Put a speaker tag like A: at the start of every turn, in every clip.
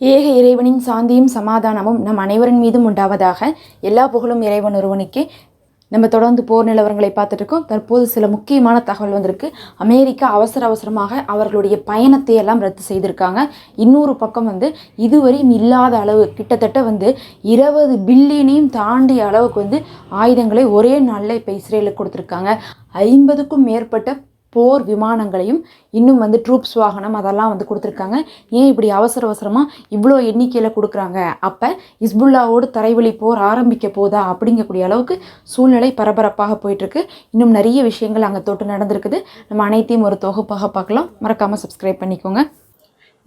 A: ஏக இறைவனின் சாந்தியும் சமாதானமும் நம் அனைவரின் மீதும் உண்டாவதாக எல்லா புகழும் இறைவன் ஒருவனுக்கே. நம்ம தொடர்ந்து போர் நிலவரங்களை பார்த்துட்டு இருக்கோம் தற்போது சில முக்கியமான தகவல் வந்திருக்கு. அமெரிக்கா அவசர அவசரமாக அவர்களுடைய பயணத்தை எல்லாம் ரத்து செய்திருக்காங்க. இன்னொரு பக்கம் வந்து இதுவரையும் இல்லாத அளவு கிட்டத்தட்ட வந்து இருபது பில்லியனையும் தாண்டிய அளவுக்கு வந்து ஆயுதங்களை ஒரே நாளில் இப்போ இஸ்ரேலுக்கு கொடுத்துருக்காங்க. ஐம்பதுக்கும் மேற்பட்ட போர் விமானங்களையும் இன்னும் வந்து ட்ரூப்ஸ் வாகனம் அதெல்லாம் வந்து கொடுத்துருக்காங்க. ஏன் இப்படி அவசர அவசரமாக இவ்வளோ எண்ணிக்கையில் கொடுக்குறாங்க? அப்போ இஸ்புல்லாவோடு தரைவழி போர் ஆரம்பிக்க போதா அப்படிங்கக்கூடிய அளவுக்கு சூழ்நிலை பரபரப்பாக போயிட்டுருக்கு. இன்னும் நிறைய விஷயங்கள் அங்கே தொட்டு நடந்திருக்குது. நம்ம அனைத்தையும் ஒரு தொகுப்பாக பார்க்கலாம். மறக்காமல் சப்ஸ்கிரைப் பண்ணிக்கோங்க.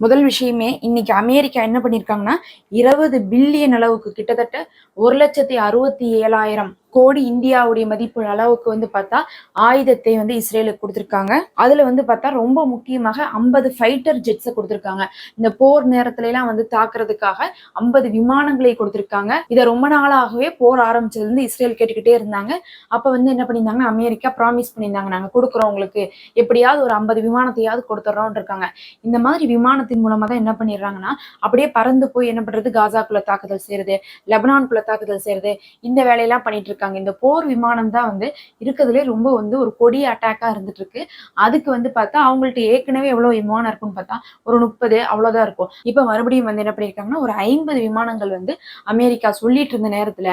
A: முதல் விஷயமே இன்னைக்கு அமெரிக்கா என்ன பண்ணியிருக்காங்கன்னா இருபது பில்லியன் அளவுக்கு கிட்டத்தட்ட ஒரு லட்சத்தி அறுபத்தி ஏழாயிரம் கோடி இந்தியாவுடைய மதிப்பு அளவுக்கு வந்து பார்த்தா ஆயுதத்தை வந்து இஸ்ரேலுக்கு கொடுத்துருக்காங்க. அதுல வந்து பார்த்தா ரொம்ப முக்கியமாக ஐம்பது ஃபைட்டர் ஜெட்ஸை கொடுத்துருக்காங்க. இந்த போர் நேரத்துல எல்லாம் வந்து தாக்குறதுக்காக ஐம்பது விமானங்களை கொடுத்துருக்காங்க. இதை ரொம்ப நாளாகவே போர் ஆரம்பிச்சதுலேருந்து இஸ்ரேல் கேட்டுக்கிட்டே இருந்தாங்க. அப்ப வந்து என்ன பண்ணியிருந்தாங்க? அமெரிக்கா ப்ராமிஸ் பண்ணியிருந்தாங்க. நாங்க கொடுக்குறோம் உங்களுக்கு. எப்படியாவது ஒரு ஐம்பது விமானத்தையாவது கொடுத்துட்றோம் இருக்காங்க. இந்த மாதிரி விமானத்தின் மூலமா தான் என்ன பண்ணிடுறாங்கன்னா அப்படியே பறந்து போய் என்ன பண்றது? காசாக்குள்ள தாக்குதல் செய்யறது லெபனான்குள்ள தாக்குதல் செய்யறது இந்த வேலையெல்லாம் பண்ணிட்டு இருக்காங்க. இருக்காங்க இந்த போர் விமானம் தான் வந்து இருக்கிறதுலே ரொம்ப வந்து ஒரு கொடிய அட்டாக்காக இருந்துட்டு இருக்கு அதுக்கு வந்து பார்த்தா அவங்கள்ட்ட ஏற்கனவே எவ்வளவு விமானம் இருக்கும்னு பார்த்தா ஒரு முப்பது அவ்வளவுதான் இருக்கும். இப்ப மறுபடியும் வந்து என்ன பண்ணியிருக்காங்கன்னா ஒரு ஐம்பது விமானங்கள் வந்து அமெரிக்கா சொல்லிட்டு இருந்த நேரத்துல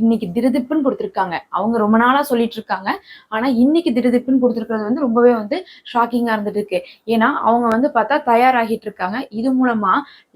A: இன்னைக்கு திருதிப்புன்னு கொடுத்துருக்காங்க. அவங்க ரொம்ப நாளா சொல்லிட்டு இருக்காங்க. ஆனா இன்னைக்கு திருதிப்புன்னு கொடுத்துருக்கிறது வந்து ரொம்பவே வந்து ஷாக்கிங்கா இருந்துட்டு இருக்கு ஏன்னா அவங்க வந்து பார்த்தா தயாராகிட்டு இருக்காங்க. இது மூலமா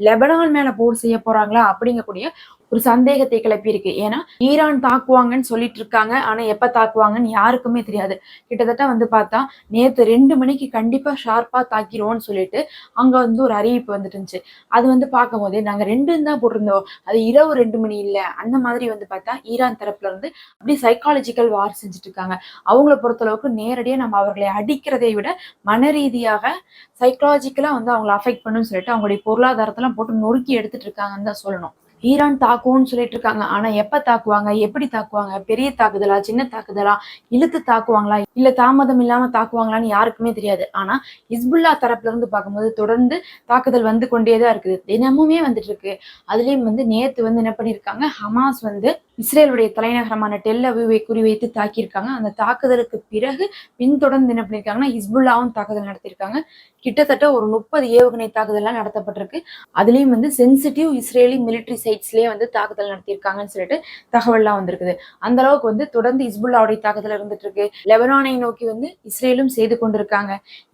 A: லெபனான் மேல போர் செய்ய போறாங்களா அப்படிங்கக்கூடிய ஒரு சந்தேகத்தை கிளப்பியிருக்கு. ஏன்னா ஈரான் தாக்குவாங்கன்னு சொல்லிட்டு இருக்காங்க ஆனா எப்ப தாக்குவாங்கன்னு யாருக்குமே தெரியாது. கிட்டத்தட்ட வந்து பார்த்தா நேத்து ரெண்டு மணிக்கு கண்டிப்பா ஷார்ப்பா தாக்கிடுவோம்னு சொல்லிட்டு அங்க வந்து ஒரு அறிவிப்பு வந்துட்டு இருந்துச்சு அது வந்து பார்க்கும் போதே நாங்க ரெண்டும் தான் போட்டிருந்தோம். அது இரவு ரெண்டு மணி இல்ல. அந்த மாதிரி வந்து பார்த்தா ஈரான் தரப்புல இருந்து அப்படி சைக்காலஜிக்கல் வார் செஞ்சுட்டு இருக்காங்க அவங்கள பொறுத்தளவுக்கு நேரடியா நம்ம அவர்களை அடிக்கிறதை விட மன ரீதியாக சைக்காலஜிக்கலா வந்து அவங்களை அஃபெக்ட் பண்ணுன்னு சொல்லிட்டு அவங்களுடைய பொருளாதாரத்தெல்லாம் போட்டு நொறுக்கி எடுத்துட்டு இருக்காங்கன்னு தான் சொல்லணும். ஈரான் தாக்குவோம்னு சொல்லிட்டு இருக்காங்க ஆனா எப்ப தாக்குவாங்க? எப்படி தாக்குவாங்க? பெரிய தாக்குதலா? சின்ன தாக்குதலா? இழுத்து தாக்குவாங்களா? இல்ல தாமதம் இல்லாம தாக்குவாங்களான்னு யாருக்குமே தெரியாது. ஆனா இஸ்புல்லா தரப்புல இருந்து பார்க்கும்போது தொடர்ந்து தாக்குதல் வந்து கொண்டேதான் இருக்குது. தினமுமே வந்துட்டு இருக்கு. அதுலயும் வந்து நேத்து வந்து என்ன பண்ணிருக்காங்க ஹமாஸ் வந்து இஸ்ரேலுடைய தலைநகரமான டெல் அவிவை குறிவைத்து தாக்கியிருக்காங்க. அந்த தாக்குதலுக்கு பிறகு பின்தொடர்ந்து என்ன பண்ணியிருக்காங்கன்னா ஹிஸ்புல்லாவும் தாக்குதல் நடத்தியிருக்காங்க. கிட்டத்தட்ட ஒரு முப்பது ஏவுகணை தாக்குதல்லாம் நடத்தப்பட்டிருக்கு. அதுலேயும் வந்து சென்சிட்டிவ் இஸ்ரேலி மிலிட்டரி சைட்ஸ்லேயே வந்து தாக்குதல் நடத்தியிருக்காங்கன்னு சொல்லிட்டு தகவல்லாம் வந்திருக்குது. அந்த அளவுக்கு வந்து தொடர்ந்து இஸ்புல்லாவுடைய தாக்குதல் இருந்துட்டு இருக்கு லெபனானை நோக்கி வந்து இஸ்ரேலும் செய்து கொண்டிருக்காங்க.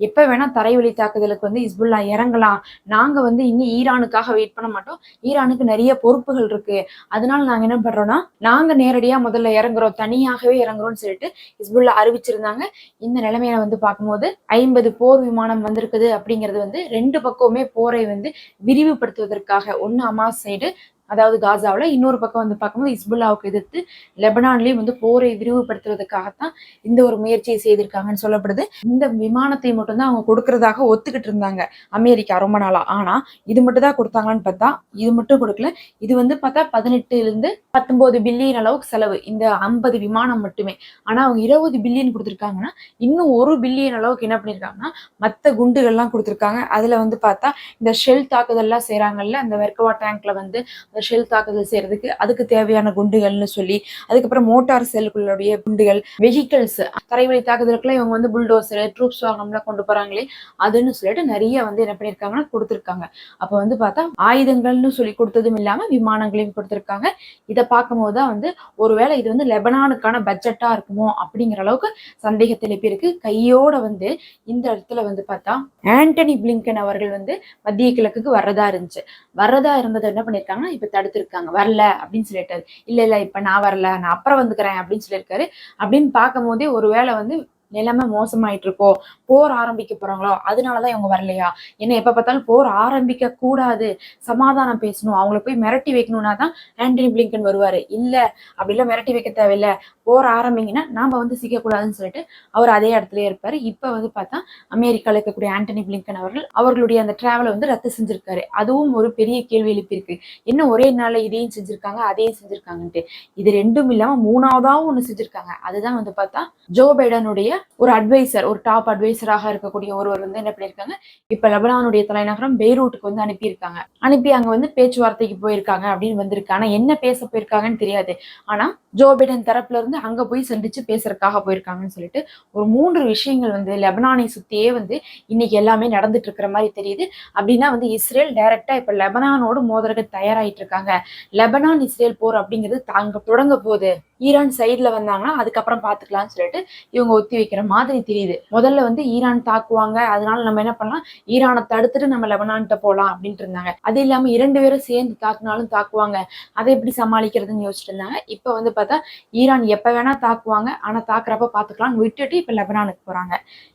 A: எப்போ வேணா தரைவழி தாக்குதலுக்கு வந்து ஹிஸ்புல்லா இறங்கலாம். நாங்கள் வந்து இன்னும் ஈரானுக்காக வெயிட் பண்ண மாட்டோம். ஈரானுக்கு நிறைய பொறுப்புகள் இருக்கு. அதனால நாங்கள் என்ன பண்ணுறோம்னா நாங்க நேரடியா முதல்ல இறங்குறோம் தனியாகவே இறங்குறோம்னு சொல்லிட்டு ஹிஸ்புல்லா அறிவிச்சிருந்தாங்க. இந்த நிலைமையில வந்து பார்க்கும்போது ஐம்பது போர் விமானம் வந்திருக்குது அப்படிங்கிறது வந்து ரெண்டு பக்கமுமே போரை வந்து விரிவுபடுத்துவதற்காக ஒன்னு அமாஸ் சைடு அதாவது காசாவில் இன்னொரு பக்கம் வந்து பார்க்கும்போது இஸ்புல்லாவுக்கு எதிர்த்து லெபனான்லேயும் வந்து போரை விரிவுபடுத்துவதற்காகத்தான் இந்த ஒரு முயற்சியை செய்திருக்காங்கன்னு சொல்லப்படுது. இந்த விமானத்தை மட்டும்தான் அவங்க கொடுக்கறதாக ஒத்துக்கிட்டு இருந்தாங்க அமெரிக்கா ரொம்ப நாளா. ஆனா இது மட்டும் தான் கொடுத்தாங்களான்னு பார்த்தா இது மட்டும் கொடுக்கல. இது வந்து பார்த்தா பதினெட்டுல இருந்து பத்தொன்பது பில்லியன் அளவுக்கு செலவு. இந்த ஐம்பது விமானம் மட்டுமே. ஆனா அவங்க இருபது பில்லியன் கொடுத்துருக்காங்கன்னா இன்னும் ஒரு பில்லியன் அளவுக்கு என்ன பண்ணிருக்காங்கன்னா மற்ற குண்டுகள்லாம் கொடுத்துருக்காங்க. அதுல வந்து பார்த்தா இந்த ஷெல் தாக்குதல்லாம் செய்றாங்கல்ல அந்த வெர்கவா டேங்க்ல வந்து அந்த ஷெல் தாக்குதல் செய்யறதுக்கு அதுக்கு தேவையான குண்டுகள்னு சொல்லி அதுக்கப்புறம் மோட்டார் செல்களுடைய குண்டுகள் வெஹிக்கல்ஸ் தரைவழி தாக்குதலுக்குலாம் இவங்க வந்து புல்டோசர் ட்ரூப்ஸ் வாகனம்லாம் கொண்டு போறாங்களே அதுன்னு சொல்லிட்டு நிறைய வந்து என்ன பண்ணியிருக்காங்கன்னா கொடுத்துருக்காங்க. அப்போ வந்து பார்த்தா ஆயுதங்கள்னு சொல்லி கொடுத்ததும் இல்லாமல் விமானங்களையும் கொடுத்துருக்காங்க. இதை பார்க்கும்போது தான் வந்து ஒருவேளை இது வந்து லெபனானுக்கான பட்ஜெட்டாக இருக்குமோ அப்படிங்கிற அளவுக்கு சந்தேகத்தை எழுப்பியிருக்கு. கையோட வந்து இந்த இடத்துல வந்து பார்த்தா ஆண்டனி பிளிங்கன் அவர்கள் வந்து மத்திய கிழக்குக்கு வர்றதா இருந்துச்சு. வர்றதா இருந்ததை என்ன பண்ணியிருக்காங்கன்னா இப்ப தடுத்திருக்காங்க. வரல அப்படின்னு சொல்லிட்டாரு. இல்ல இல்ல இப்ப நான் வரல நான் அப்புறம் வந்துக்கிறேன் அப்படின்னு சொல்லியிருக்காரு. அப்படின்னு பார்க்கும் போதே ஒருவேளை வந்து நிலைமை மோசமாயிட்டு இருக்கோ போர் ஆரம்பிக்க போறாங்களோ அதனாலதான் இவங்க வரலையா? என்ன எப்ப பார்த்தாலும் போர் ஆரம்பிக்க கூடாது சமாதானம் பேசணும். அவங்கள போய் மிரட்டி வைக்கணும்னா தான் ஆண்டனி பிளிங்கன் வருவாரு. இல்ல அப்படிலாம் மிரட்டி வைக்க தேவையில்லை. போர் ஆரம்பிங்கன்னா நாம வந்து சிக்கக்கூடாதுன்னு சொல்லிட்டு அவர் அதே இடத்துலயே இருப்பாரு. இப்ப வந்து பார்த்தா அமெரிக்கால இருக்கக்கூடிய ஆண்டனி பிளிங்கன் அவர்கள் அவர்களுடைய அந்த டிராவலை வந்து ரத்து செஞ்சிருக்காரு. அதுவும் ஒரு பெரிய கேள்வி எழுப்பியிருக்கு என்ன ஒரே நாள்ல இதையும் செஞ்சிருக்காங்க அதையும் செஞ்சிருக்காங்கன்ட்டு. இது ரெண்டும் இல்லாம மூணாவதாவும் ஒண்ணு செஞ்சிருக்காங்க. அதுதான் வந்து பார்த்தா ஜோ பைடனுடைய ஒரு அட்வைசர் ஒரு டாப் அட்வைசராக இருக்கக்கூடிய ஒருவர் வந்து என்ன பண்ணியிருக்காங்க? இப்போ லெபனானுடைய தலைநகரம் பெய்ரூட்டுக்கு வந்து அனுப்பியிருக்காங்க. அனுப்பி அங்கே வந்து பேச்சுவார்த்தைக்கு போயிருக்காங்க அப்படின்னு வந்திருக்கு. ஆனால் என்ன பேச போயிருக்காங்கன்னு தெரியாது. ஆனா ஜோ பைடன் தரப்புல இருந்து அங்க போய் சந்திச்சு பேசுறதுக்காக போயிருக்காங்கன்னு சொல்லிட்டு ஒரு மூன்று விஷயங்கள் வந்து லெபனானை சுற்றியே வந்து இன்னைக்கு எல்லாமே நடந்துட்டு இருக்கிற மாதிரி தெரியுது. அப்படின்னா வந்து இஸ்ரேல் டைரக்டா இப்போ லெபனானோடு மோதலுக்கு தயாராயிட்டு இருக்காங்க. லெபனான் இஸ்ரேல் போர் அப்படிங்கிறது தாங்க தொடங்க போகுது. ஈரான் சைடில் வந்தாங்கன்னா அதுக்கப்புறம் பார்த்துக்கலாம்னு சொல்லிட்டு இவங்க ஒத்தி வைக்கிற மாதிரி தெரியுது. முதல்ல வந்து ஈரான் தாக்குவாங்க. அதனால நம்ம என்ன பண்ணலாம்? ஈரானை தடுத்துட்டு நம்ம லெபனான்கிட்ட போலாம் அப்படின்ட்டு இருந்தாங்க. அது இல்லாம இரண்டு பேரும் சேர்ந்து தாக்குனாலும் தாக்குவாங்க. அதை எப்படி சமாளிக்கிறதுன்னு யோசிச்சுட்டு இருந்தாங்க. இப்ப வந்து பார்த்தா ஈரான் எப்ப வேணா தாக்குவாங்க. ஆனா தாக்குறப்ப பாத்துக்கலாம். விட்டுட்டு இப்ப லெபனானுக்கு போறாங்க.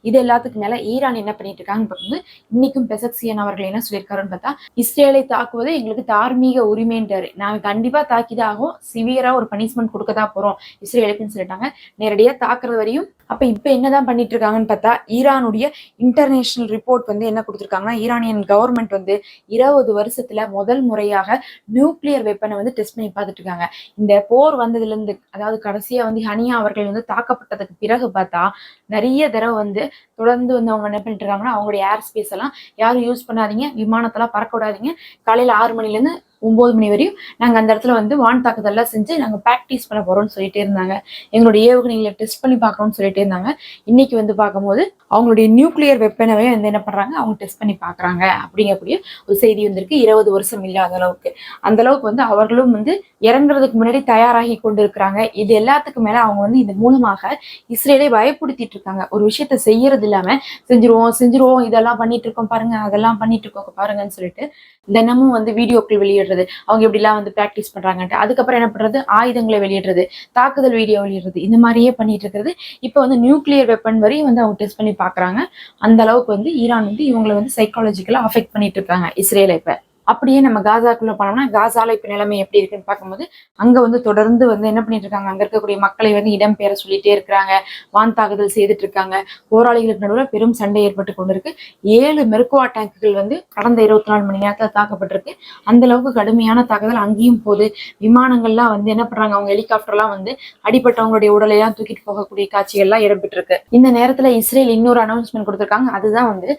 A: இது எல்லாத்துக்கு மேல ஈரான் என்ன பண்ணிட்டு இருக்காங்க பார்த்து இன்னைக்கும் பெசக்சியன் அவர்கள் என்ன சொல்லியிருக்காருன்னு பார்த்தா இஸ்ரேலை தாக்குவது எங்களுக்கு தார்மீக உரிமைன்றாரு. நாங்க கண்டிப்பா தாக்கிதான் ஆகும் சிவியரா ஒரு பனிஷ்மெண்ட் கொடுக்க தான் போறோம். இஸ்ரேலுக்குன்னு சொல்லிட்டாங்க. நேரடியா தாக்குறது வரையும் அப்ப இப்ப என்னதான் பண்ணிட்டு இருக்காங்கன்னு பார்த்தா ஈரானுடைய இன்டர்நேஷனல் ரிப்போர்ட் வந்து என்ன கொடுத்துருக்காங்கன்னா ஈரானியன் கவர்மெண்ட் வந்து இருபது வருஷத்துல முதல் முறையாக நியூக்ளியர் வெப்பனை வந்து டெஸ்ட் பண்ணி பார்த்துட்டு இருக்காங்க இந்த போர் வந்ததுல இருந்து அதாவது கடைசியா வந்து ஹனியா அவர்கள் வந்து தாக்கப்பட்டதுக்கு பிறகு பார்த்தா நிறைய தடவை வந்து தொடர்ந்து வந்து அவங்க என்ன பண்ணிட்டு இருக்காங்கன்னா அவங்களுடைய ஏர் ஸ்பேஸ் எல்லாம் யாரும் யூஸ் பண்ணாதீங்க விமானத்தெல்லாம் பறக்க விடாதீங்க காலையில் ஆறு மணிலேருந்து ஒம்பது மணி வரையும் நாங்கள் அந்த இடத்துல வந்து வான் தாக்குதல்லாம் செஞ்சு நாங்கள் ப்ராக்டிஸ் பண்ண போகிறோம்னு சொல்லிட்டே இருந்தாங்க. எங்களுடைய ஏவுகணைகளை டெஸ்ட் பண்ணி பார்க்கணும்னு சொல்லிட்டே இருந்தாங்க. இன்னைக்கு வந்து பார்க்கும்போது அவங்களுடைய நியூக்ளியர் வெப்பனவே வந்து என்ன பண்ணுறாங்க அவங்க டெஸ்ட் பண்ணி பார்க்குறாங்க. அப்படிங்கக்கூடிய ஒரு செய்தி வந்திருக்கு. இருபது வருஷம் இல்லாத அளவுக்கு. அந்த அளவுக்கு வந்து அவர்களும் வந்து இறங்குறதுக்கு முன்னாடி தயாராகி கொண்டு இருக்கிறாங்க இது எல்லாத்துக்கும் மேலே அவங்க வந்து இது மூலமாக இஸ்ரேலை பயப்படுத்திட்டு இருக்காங்க. ஒரு விஷயத்த செய்யறது இல்லாம செஞ்சிருவோம் செஞ்சிருவோம் இதெல்லாம் பண்ணிட்டு இருக்கோம் பாருங்க அதெல்லாம் பண்ணிட்டு இருக்கோம் பாருங்கன்னு சொல்லிட்டு தினமும் வந்து வீடியோக்கள் வெளியிடுறது. அவங்க எப்படிலாம் வந்து ப்ராக்டிஸ் பண்றாங்கன்ட்டு. அதுக்கப்புறம் என்ன பண்றது? ஆயுதங்களை வெளியிடுறது தாக்குதல் வீடியோ வெளியிடுறது இந்த மாதிரியே பண்ணிட்டு இருக்கிறது இப்போ வந்து நியூக்ளியர் வெப்பன் வரையும் வந்து அவங்க டெஸ்ட் பண்ணி பாக்குறாங்க அந்த அளவுக்கு வந்து ஈரான் வந்து இவங்களை வந்து சைக்காலஜிக்கலா அஃபெக்ட் பண்ணிட்டு இருக்காங்க இஸ்ரேலை இப்போ. அப்படியே நம்ம காசாக்குள்ளே போனோம்னா காசால இப்போ நிலைமை எப்படி இருக்குன்னு பார்க்கும்போது அங்கே வந்து தொடர்ந்து வந்து என்ன பண்ணிட்டு இருக்காங்க அங்கே இருக்கக்கூடிய மக்களை வந்து இடம்பெயர சொல்லிட்டே இருக்கிறாங்க. வான் தாக்குதல் செய்துட்டு இருக்காங்க. போராளிகளுக்கு நடுவில் பெரும் சண்டை ஏற்பட்டு கொண்டிருக்கு. ஏழு மெருக்குவா டேங்குகள் வந்து கடந்த இருபத்தி நாலு மணி நேரத்தில் தாக்கப்பட்டிருக்கு. அந்த அளவுக்கு கடுமையான தாக்குதல் அங்கேயும் போகுது விமானங்கள்லாம் வந்து என்ன பண்றாங்க? அவங்க ஹெலிகாப்டர்லாம் வந்து அடிப்பட்டவங்களுடைய உடலையெல்லாம் தூக்கிட்டு போகக்கூடிய காட்சிகள்லாம் இடம்பெற்றிருக்கு. இந்த நேரத்தில் இஸ்ரேல் இன்னொரு அனௌன்ஸ்மெண்ட் கொடுத்துருக்காங்க. அதுதான் வந்து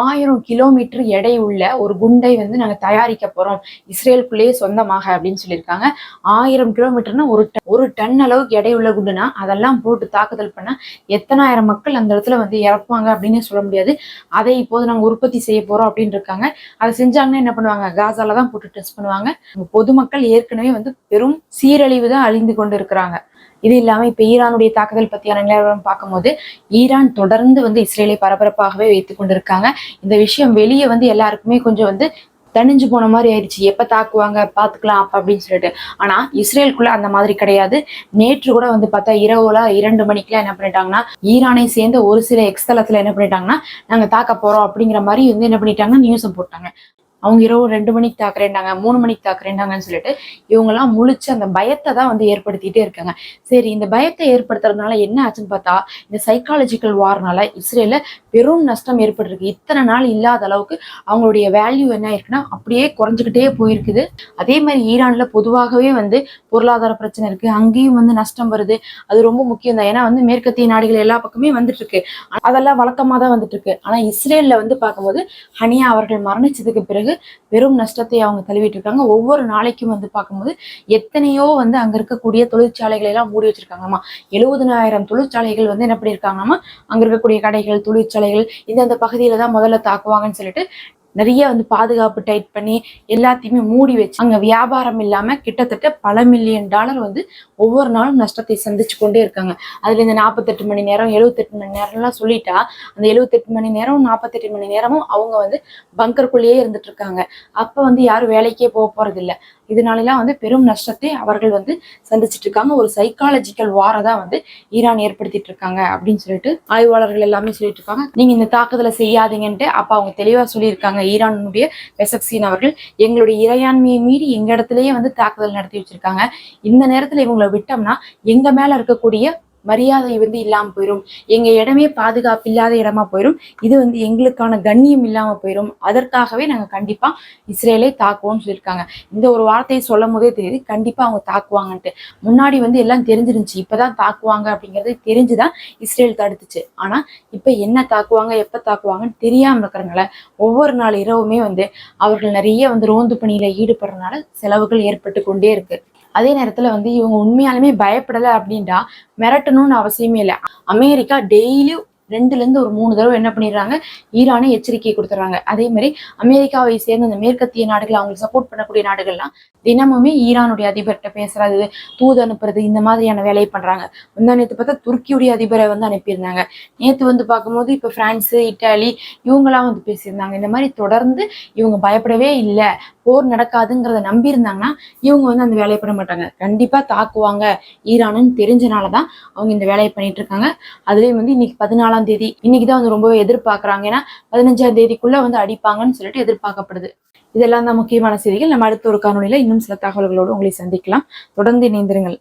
A: ஆயிரம் கிலோமீட்டர் எடை உள்ள ஒரு குண்டை வந்து நாங்கள் தயார் தயாரிக்க போறோம். இஸ்ரேலுக்குள்ளேயே சொந்தமாக அப்படின்னு சொல்லியிருக்காங்க. ஆயிரம் கிலோமீட்டர்னா ஒரு டன் ஒரு டன் அளவுக்கு எடை உள்ள குண்டுனா அதெல்லாம் போட்டு தாக்குதல் பண்ணா எத்தனாயிரம் மக்கள் அந்த இடத்துல வந்து இறப்பாங்க அப்படின்னு சொல்ல முடியாது. அதை இப்போது நாங்க உற்பத்தி செய்ய போறோம் அப்படின்னு இருக்காங்க அதை செஞ்சாங்கன்னா என்ன பண்ணுவாங்க? காசால தான் போட்டு டெஸ்ட் பண்ணுவாங்க. பொதுமக்கள் ஏற்கனவே வந்து பெரும் சீரழிவு தான் அழிந்து கொண்டு இருக்கிறாங்க இது இல்லாம இப்ப ஈரானுடைய தாக்குதல் பத்தியான நிலவரம் பார்க்கும்போது ஈரான் தொடர்ந்து வந்து இஸ்ரேலை பரபரப்பாகவே வைத்துக் கொண்டிருக்காங்க. இந்த விஷயம் வெளியே வந்து எல்லாருக்குமே கொஞ்சம் வந்து தணிஞ்சு போன மாதிரி ஆயிடுச்சு. எப்ப தாக்குவாங்க பாத்துக்கலாம் அப்படின்னு சொல்லிட்டு. ஆனா இஸ்ரேலுக்குள்ள அந்த மாதிரி கிடையாது. நேற்று கூட வந்து பார்த்தா இரவுல இரண்டு மணிக்கெல்லாம் என்ன பண்ணிட்டாங்கன்னா ஈரானை சேர்ந்த ஒரு சில எக்ஸ்தலத்துல என்ன பண்ணிட்டாங்கன்னா நாங்க தாக்க போறோம் அப்படிங்கிற மாதிரி வந்து என்ன பண்ணிட்டாங்கன்னா நியூஸை போட்டாங்க. அவங்க இரவு ரெண்டு மணிக்கு தாக்குறேன்டாங்க மூணு மணிக்கு தாக்குறேன்டாங்கன்னு சொல்லிட்டு இவங்கெல்லாம் முழிச்சு அந்த பயத்தை தான் வந்து ஏற்படுத்திட்டே இருக்காங்க. சரி இந்த பயத்தை ஏற்படுத்துறதுனால என்ன ஆச்சுன்னு பார்த்தா இந்த சைக்காலஜிக்கல் வார்னால இஸ்ரேல பெரும் நஷ்டம் ஏற்பட்டிருக்கு. இத்தனை நாள் இல்லாத அளவுக்கு அவங்களுடைய வேல்யூ என்ன இருக்குன்னா அப்படியே குறைஞ்சிக்கிட்டே போயிருக்குது. அதே மாதிரி ஈரான்ல பொதுவாகவே வந்து பொருளாதார பிரச்சனை இருக்கு. அங்கேயும் வந்து நஷ்டம் வருது. அது ரொம்ப முக்கியம் தான். ஏன்னா வந்து மேற்கத்திய நாடுகள் எல்லா பக்கமே வந்துட்டு இருக்கு அதெல்லாம் வழக்கமா தான் வந்துட்டு இருக்கு ஆனா இஸ்ரேல்ல வந்து பார்க்கும்போது ஹனியா அவர்கள் மரணிச்சதுக்கு பிறகு பெரும் நஷ்டத்தை அவங்க தழுவிட்டு இருக்காங்க. ஒவ்வொரு நாளைக்கும் வந்து பார்க்கும்போது எத்தனையோ வந்து அங்க இருக்கக்கூடிய தொழிற்சாலைகளை எல்லாம் மூடி வச்சிருக்காங்கம்மா. எழுபதனாயிரம் தொழிற்சாலைகள் வந்து என்ன பண்ணியிருக்காங்கம்மா? அங்க இருக்கக்கூடிய கடைகள் தொழிற்சாலைகள் இந்தந்த பகுதியில தான் முதல்ல தாக்குவாங்கன்னு சொல்லிட்டு நிறைய வந்து பாதுகாப்பு டைட் பண்ணி எல்லாத்தையுமே மூடி வச்சு அங்கே வியாபாரம் இல்லாமல் கிட்டத்தட்ட பல மில்லியன் டாலர் வந்து ஒவ்வொரு நாளும் நஷ்டத்தை சந்திச்சு கொண்டே இருக்காங்க. அதில் இந்த நாற்பத்தெட்டு மணி நேரம் எழுபத்தெட்டு மணி நேரம்லாம் சொல்லிட்டா அந்த எழுபத்தெட்டு மணி நேரம் நாற்பத்தெட்டு மணி நேரமும் அவங்க வந்து பங்கருக்குள்ளேயே இருந்துட்டு இருக்காங்க. அப்போ வந்து யாரும் வேலைக்கே போக போகிறது இல்லை இதனாலலாம் வந்து பெரும் நஷ்டத்தை அவர்கள் வந்து சந்திச்சுட்டு இருக்காங்க. ஒரு சைக்காலஜிக்கல் வார தான் வந்து ஈரான் ஏற்படுத்திட்டு இருக்காங்க அப்படின்னு சொல்லிட்டு ஆய்வாளர்கள் எல்லாமே சொல்லிட்டு இருக்காங்க. நீங்க இந்த தாக்குதலை செய்யாதீங்கன்ட்டு அப்ப அவங்க தெளிவா சொல்லியிருக்காங்க. ஈரானுடைய பெசப்சீன் அவர்கள் எங்களுடைய இறையாண்மையை மீறி எங்க இடத்துலயே வந்து தாக்குதல் நடத்தி வச்சிருக்காங்க. இந்த நேரத்துல இவங்களை விட்டோம்னா எங்க மேல இருக்கக்கூடிய மரியாதை வந்து இல்லாமல் போயிடும் எங்க இடமே பாதுகாப்பு இல்லாத இடமா போயிடும் இது வந்து எங்களுக்கான கண்ணியம் இல்லாமல் போயிடும் அதற்காகவே நாங்கள் கண்டிப்பா இஸ்ரேலை தாக்குவோம்னு சொல்லியிருக்காங்க. இந்த ஒரு வார்த்தையை சொல்லும் போதே தெரியுது கண்டிப்பா அவங்க தாக்குவாங்கன்ட்டு. முன்னாடி வந்து எல்லாம் தெரிஞ்சிருந்துச்சு. இப்பதான் தாக்குவாங்க அப்படிங்கிறது தெரிஞ்சுதான் இஸ்ரேல் தடுத்துச்சு. ஆனா இப்ப என்ன தாக்குவாங்க எப்ப தாக்குவாங்கன்னு தெரியாம இருக்கிறனால ஒவ்வொரு நாள் இரவுமே வந்து அவர்கள் நிறைய வந்து ரோந்து பணியில ஈடுபடுறதுனால செலவுகள் ஏற்பட்டு கொண்டே இருக்கு. அதே நேரத்துல வந்து இவங்க உண்மையாலுமே பயப்படலை அப்படின்டா மிரட்டணும்னு அவசியமே இல்லை. அமெரிக்கா டெய்லி ரெண்டுல இருந்து ஒரு மூணு தடவை என்ன பண்ணிடுறாங்க? ஈரானை எச்சரிக்கை கொடுத்துறாங்க அதே மாதிரி அமெரிக்காவை சேர்ந்த அந்த மேற்கத்திய நாடுகள் அவங்களுக்கு சப்போர்ட் பண்ணக்கூடிய நாடுகள்லாம் தினமுமே ஈரானுடைய அதிபர்கிட்ட பேசுறது தூது அனுப்புறது இந்த மாதிரியான வேலையை பண்றாங்க. முந்தா நேற்று பார்த்தா துருக்கியுடைய அதிபரை வந்து அனுப்பியிருந்தாங்க. நேற்று வந்து பார்க்கும்போது இப்போ பிரான்ஸ் இட்டாலி இவங்கெல்லாம் வந்து பேசியிருந்தாங்க. இந்த மாதிரி தொடர்ந்து இவங்க பயப்படவே இல்லை. போர் நடக்காதுங்கிறத நம்பி இருந்தாங்கன்னா இவங்க வந்து அந்த வேலையை பண்ண மாட்டாங்க. கண்டிப்பா தாக்குவாங்க. ஈரானுன்னு தெரிஞ்சனால தான் அவங்க இந்த வேலையை பண்ணிட்டு இருக்காங்க. அதுலேயும் வந்து இன்னைக்கு பதினாலாம் தேதி இன்னைக்கு தான் வந்து ரொம்பவே எதிர்பார்க்குறாங்க. ஏன்னா பதினஞ்சாம் தேதிக்குள்ள வந்து அடிப்பாங்கன்னு சொல்லிட்டு எதிர்பார்க்கப்படுது. இதெல்லாம் தான் முக்கியமான செய்திகள். நம்ம அடுத்த ஒரு காணொலியில் இன்னும் சில தகவல்களோடு உங்களை சந்திக்கலாம். தொடர்ந்து இணைந்திருங்கள்.